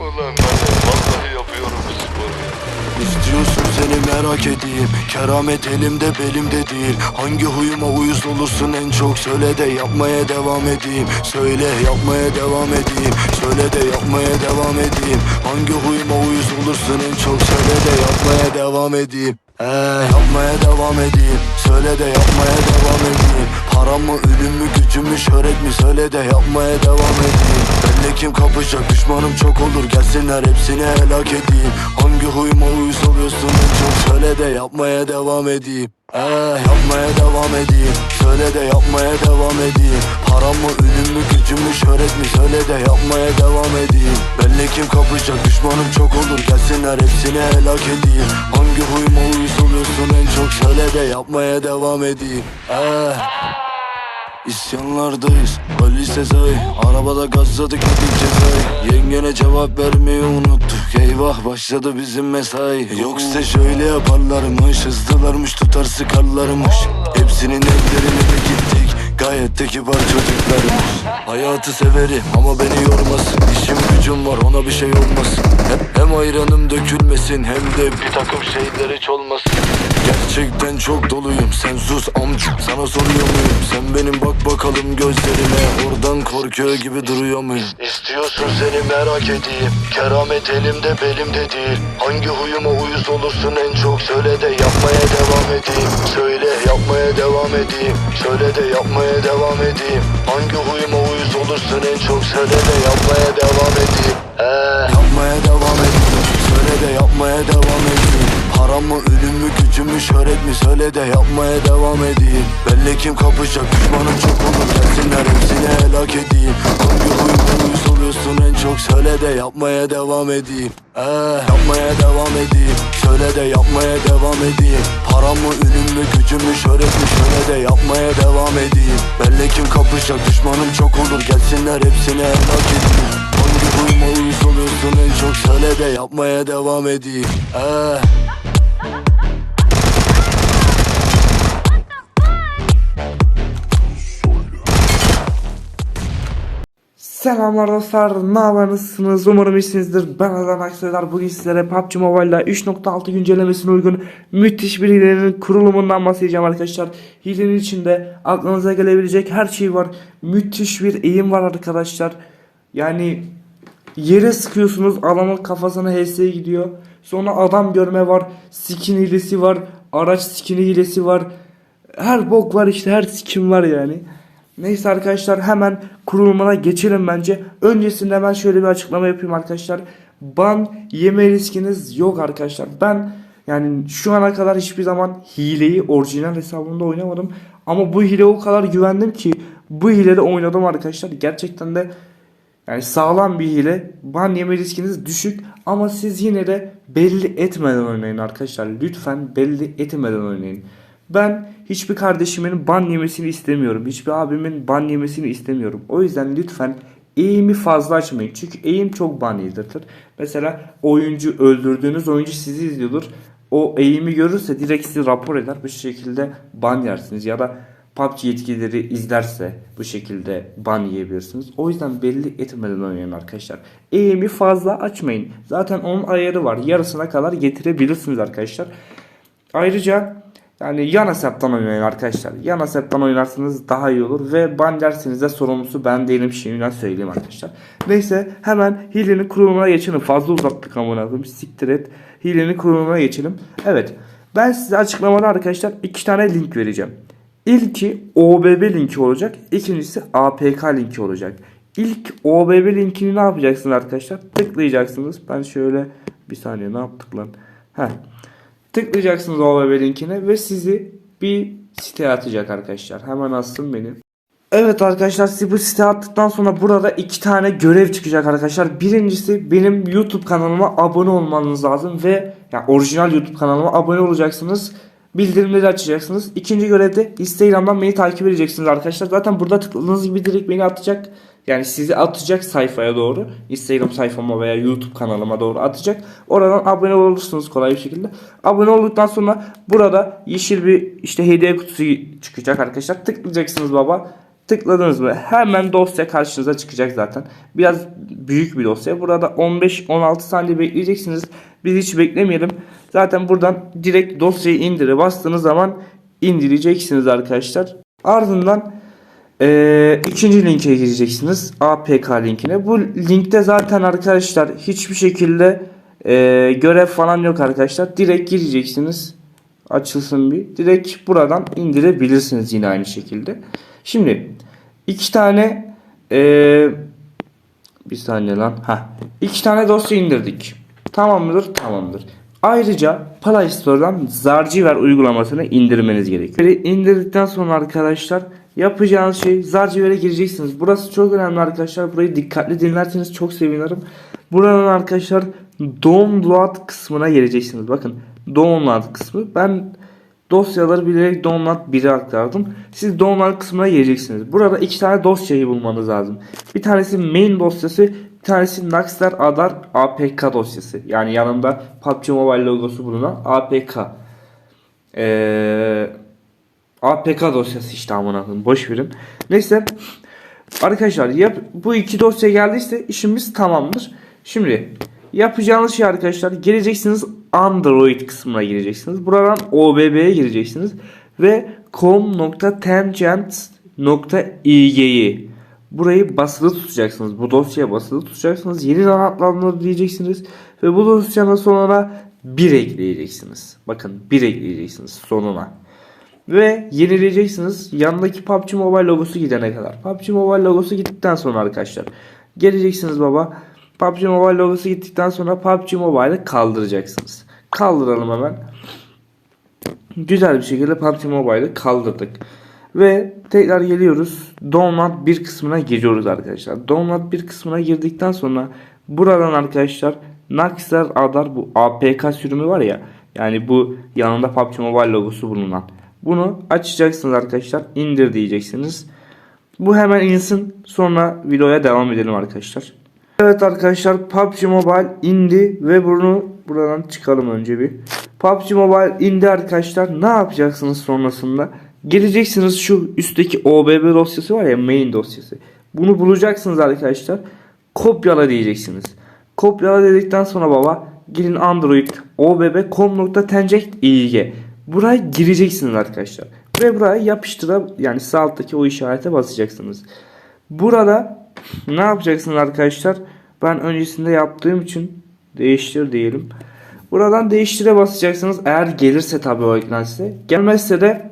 Ulan vallahi yapıyorum bu sporu. İstiyorsun seni merak edeyim. Keramet elimde belimde değil. Hangi huyuma uyuz olursun en çok? Söyle de yapmaya devam edeyim. Söyle yapmaya devam edeyim. Söyle de yapmaya devam edeyim. Hangi huyuma uyuz olursun en çok? Söyle de yapmaya devam edeyim. Ee, yapmaya devam edeyim. Söyle de yapmaya devam edeyim. Param mı ölüm mü gücüm mü şöhret mi? Söyle de yapmaya devam edeyim Benle kim kapışacak? Düşmanım çok olur. Gelsinler hepsini helak edeyim. Hangi huyuma uyuz oluyorsun? En çok Söyle de yapmaya devam edeyim. Ee, yapmaya devam edeyim. Söyle de yapmaya devam edeyim. Param mı ölüm mü gücüm mü şöhret mi? Söyle de yapmaya devam edeyim. Benle kim kapışacak? Düşmanım çok olur. Gelsinler hepsini helak edeyim. Hangi huyuma uyuz oluyorsun? En çok Söyle de yapmaya devam edeyim. Ee, İsyanlardayız Ali Sezai. Arabada gazladık hadi cezayı Yengene cevap vermeyi unuttuk. Eyvah başladı bizim mesai. Yok size şöyle yaparlarmış Hızlılarmış tutar sıkarlarmış Hepsinin evlerine de gittik. Gayet de kibar çocuklarmış Hayatı severim ama beni yormasın. İşim gücüm var ona bir şey olmasın. Hem, hem ayranım dökülmesin Hem de bir takım şeyler hiç olmasın. Gerçekten çok doluyum Sen sus amca sana soruyor muyum? Sen benim bak bakalım gözlerime. Oradan korkuyor gibi duruyor muyum? İstiyorsun seni merak edeyim. Keramet elimde belimde değil. Hangi huyuma uyuz olursun en çok? Söyle de yapmaya devam edeyim. Söyle yapmaya devam edeyim. Söyle de yapmaya devam edeyim. Hangi huyuma uyuz olursun en çok? Söyle de yapmaya devam edeyim ee, Yapmaya devam edeyim Söyle de yapmaya devam edeyim Param mı ölüm mü gücüm mü şöhret mi? Söyle de yapmaya devam edeyim. Benle kim kapışacak düşmanım çok olur. Gelsinler hepsini helak edeyim. Hangi huyuma uyuz oluyorsun en çok? Söyle de yapmaya devam edeyim. Ee, Yapmaya devam edeyim. Söyle de yapmaya devam edeyim. Param mı ölüm mü gücüm mü şöhret mi? Söyle de yapmaya devam edeyim. Benle kim kapışacak düşmanım çok olur. Gelsinler hepsini helak edeyim çok Söyle de yapmaya devam edeyim ee, Selamlar dostlar, ne haber nasılsınız? Umarım iyisinizdir. Ben Azam Akseder. Bugün sizlere PUBG Mobile'da 3.6 güncellemesine uygun müthiş bir hilenin kurulumundan bahsedeceğim arkadaşlar. Hilenin içinde aklınıza gelebilecek her şey var. Müthiş bir eğim var arkadaşlar. Yani yere sıkıyorsunuz adamın kafasına HS gidiyor. Sonra adam görme var, skin hilesi var, araç skini hilesi var. Her bok var işte her skin var yani. Neyse arkadaşlar hemen kurulumuna geçelim bence. Öncesinde ben şöyle bir açıklama yapayım arkadaşlar. Ban yeme riskiniz yok arkadaşlar. Ben yani şu ana kadar hiçbir zaman hileyi orijinal hesabımda oynamadım. Ama bu hile o kadar güvendim ki bu hilede oynadım arkadaşlar. Gerçekten de yani sağlam bir hile. Ban yeme riskiniz düşük ama siz yine de belli etmeden oynayın arkadaşlar. Lütfen belli etmeden oynayın. Ben hiçbir kardeşimin ban yemesini istemiyorum. Hiçbir abimin ban yemesini istemiyorum. O yüzden lütfen eğimi fazla açmayın. Çünkü eğim çok ban yedirtir. Mesela oyuncu öldürdüğünüz oyuncu sizi izliyordur. O eğimi görürse direkt sizi rapor eder. Bu şekilde ban yersiniz. Ya da PUBG yetkilileri izlerse bu şekilde ban yiyebilirsiniz. O yüzden belli etmeden oynayın arkadaşlar. Eğimi fazla açmayın. Zaten onun ayarı var. Yarısına kadar getirebilirsiniz arkadaşlar. Ayrıca yani yan hesaptan oynayın arkadaşlar. Yan hesaptan oynarsanız daha iyi olur. Ve ban derseniz de sorumlusu ben değilim şimdiden söyleyeyim arkadaşlar. Neyse hemen hilenin kurulumuna geçelim. Fazla uzattık amına koyayım. Siktir et. Hilenin kurulumuna geçelim. Evet. Ben size açıklamada arkadaşlar iki tane link vereceğim. İlki OBB linki olacak. İkincisi APK linki olacak. İlk OBB linkini ne yapacaksınız arkadaşlar? Tıklayacaksınız. Ben şöyle bir saniye ne yaptık lan? Heh. Tıklayacaksınız OBB linkine ve sizi bir siteye atacak arkadaşlar. Hemen alsın beni. Evet arkadaşlar sizi bu siteye attıktan sonra burada iki tane görev çıkacak arkadaşlar. Birincisi benim YouTube kanalıma abone olmanız lazım ve yani orijinal YouTube kanalıma abone olacaksınız. Bildirimleri açacaksınız. İkinci görevde Instagram'dan beni takip edeceksiniz arkadaşlar. Zaten burada tıkladığınız gibi direkt beni atacak. Yani sizi atacak sayfaya doğru. Instagram sayfama veya YouTube kanalıma doğru atacak. Oradan abone olursunuz kolay bir şekilde. Abone olduktan sonra burada yeşil bir işte hediye kutusu çıkacak arkadaşlar. Tıklayacaksınız baba. Tıkladınız mı? Hemen dosya karşınıza çıkacak zaten. Biraz büyük bir dosya. Burada 15-16 saniye bekleyeceksiniz. Biz hiç beklemeyelim. Zaten buradan direkt dosyayı indire bastığınız zaman indireceksiniz arkadaşlar. Ardından eee, ikinci linke gireceksiniz. APK linkine. Bu linkte zaten arkadaşlar hiçbir şekilde eee, görev falan yok arkadaşlar. Direkt gireceksiniz. Açılsın bir. Direkt buradan indirebilirsiniz yine aynı şekilde. Şimdi iki tane eee, bir saniye lan. Ha. İki tane dosya indirdik. Tamam mıdır? Tamamdır. Ayrıca Play Store'dan Zarciver uygulamasını indirmeniz gerekiyor. Böyle indirdikten sonra arkadaşlar yapacağınız şey Zarciver'e gireceksiniz. Burası çok önemli arkadaşlar. Burayı dikkatli dinlerseniz çok sevinirim. Buradan arkadaşlar download kısmına geleceksiniz. Bakın download kısmı. Ben dosyaları bilerek download 1'e aktardım. Siz download kısmına geleceksiniz. Burada iki tane dosyayı bulmanız lazım. Bir tanesi main dosyası, tanesi Naxter Adar APK dosyası. Yani yanında PUBG Mobile logosu bulunan APK. Ee, APK dosyası işte amına koyayım. Boş verin. Neyse arkadaşlar yap, bu iki dosya geldiyse işimiz tamamdır. Şimdi yapacağınız şey arkadaşlar geleceksiniz Android kısmına gireceksiniz. Buradan OBB'ye gireceksiniz ve com.tangent.ig'yi burayı basılı tutacaksınız. Bu dosyaya basılı tutacaksınız. Yeni anahtarları diyeceksiniz ve bu dosyanın sonuna 1 ekleyeceksiniz. Bakın 1 ekleyeceksiniz sonuna. Ve yenileyeceksiniz. Yanındaki PUBG Mobile logosu gidene kadar. PUBG Mobile logosu gittikten sonra arkadaşlar. Geleceksiniz baba. PUBG Mobile logosu gittikten sonra PUBG Mobile'ı kaldıracaksınız. Kaldıralım hemen. Güzel bir şekilde PUBG Mobile'ı kaldırdık. Ve tekrar geliyoruz. Download bir kısmına giriyoruz arkadaşlar. Download bir kısmına girdikten sonra buradan arkadaşlar Naxer Adar bu APK sürümü var ya. Yani bu yanında PUBG Mobile logosu bulunan. Bunu açacaksınız arkadaşlar. indir diyeceksiniz. Bu hemen insin. Sonra videoya devam edelim arkadaşlar. Evet arkadaşlar PUBG Mobile indi ve bunu buradan çıkalım önce bir. PUBG Mobile indi arkadaşlar. Ne yapacaksınız sonrasında? Geleceksiniz şu üstteki OBB dosyası var ya main dosyası. Bunu bulacaksınız arkadaşlar. Kopyala diyeceksiniz. Kopyala dedikten sonra baba gelin Android obb.com.tangent.ig Buraya gireceksiniz arkadaşlar. Ve buraya yapıştıra yani sağ alttaki o işarete basacaksınız. Burada ne yapacaksınız arkadaşlar? Ben öncesinde yaptığım için değiştir diyelim. Buradan değiştire basacaksınız. Eğer gelirse tabii o size. Gelmezse de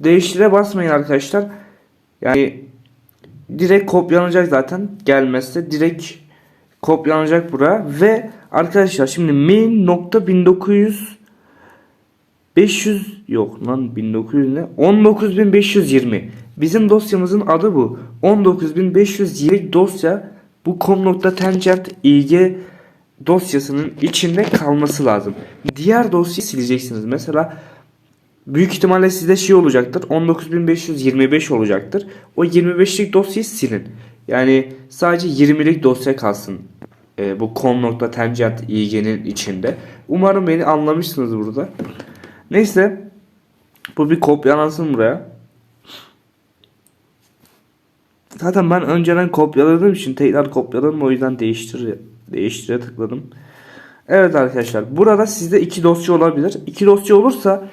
değiştire basmayın arkadaşlar. Yani direkt kopyalanacak zaten. Gelmezse direkt kopyalanacak buraya. Ve arkadaşlar şimdi main.1900 500 yok lan 1900 ne? 19520. Bizim dosyamızın adı bu. 19520 dosya bu com.tangent ig dosyasının içinde kalması lazım. Diğer dosyayı sileceksiniz. Mesela büyük ihtimalle sizde şey olacaktır. 19525 olacaktır. O 25'lik dosyayı silin. Yani sadece 20'lik dosya kalsın. Ee, bu com.tangent ig'nin içinde. Umarım beni anlamışsınız burada. Neyse. Bu bir kopyalansın buraya. Zaten ben önceden kopyaladığım için tekrar kopyaladım. O yüzden değiştir değiştire tıkladım. Evet arkadaşlar. Burada sizde iki dosya olabilir. İki dosya olursa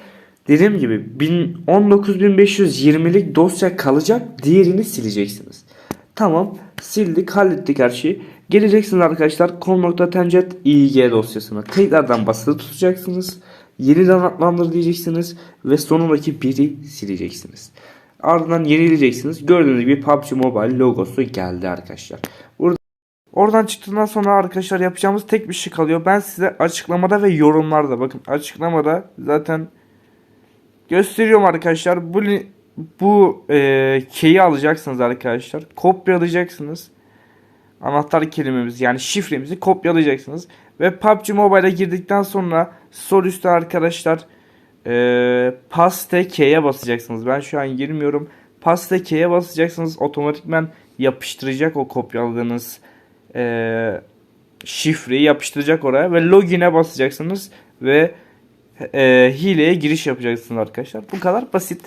dediğim gibi 19520'lik dosya kalacak. Diğerini sileceksiniz. Tamam. Sildik hallettik her şeyi. Geleceksiniz arkadaşlar com.tangent ig dosyasına. Tekrardan basılı tutacaksınız. Yeniden adlandır diyeceksiniz. Ve sonundaki biri sileceksiniz. Ardından yenileyeceksiniz. Gördüğünüz gibi PUBG Mobile logosu geldi arkadaşlar. Burada Oradan çıktıktan sonra arkadaşlar yapacağımız tek bir şey kalıyor. Ben size açıklamada ve yorumlarda bakın açıklamada zaten gösteriyorum arkadaşlar. Bu bu e, key'i alacaksınız arkadaşlar. Kopyalayacaksınız. Anahtar kelimemizi yani şifremizi kopyalayacaksınız. Ve PUBG Mobile'a girdikten sonra sol üstte arkadaşlar e, paste K'ye basacaksınız. Ben şu an girmiyorum. Paste K'ye basacaksınız. Otomatikmen yapıştıracak o kopyaladığınız e, şifreyi yapıştıracak oraya. Ve login'e basacaksınız. Ve e, hileye giriş yapacaksınız arkadaşlar. Bu kadar basit.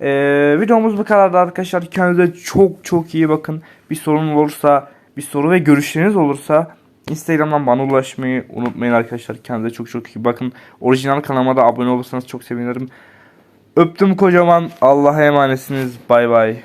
Ee, videomuz bu kadardı arkadaşlar. Kendinize çok çok iyi bakın. Bir sorun olursa, bir soru ve görüşleriniz olursa Instagram'dan bana ulaşmayı unutmayın arkadaşlar. Kendinize çok çok iyi bakın. Orijinal kanalıma da abone olursanız çok sevinirim. Öptüm kocaman. Allah'a emanetsiniz. Bay bay.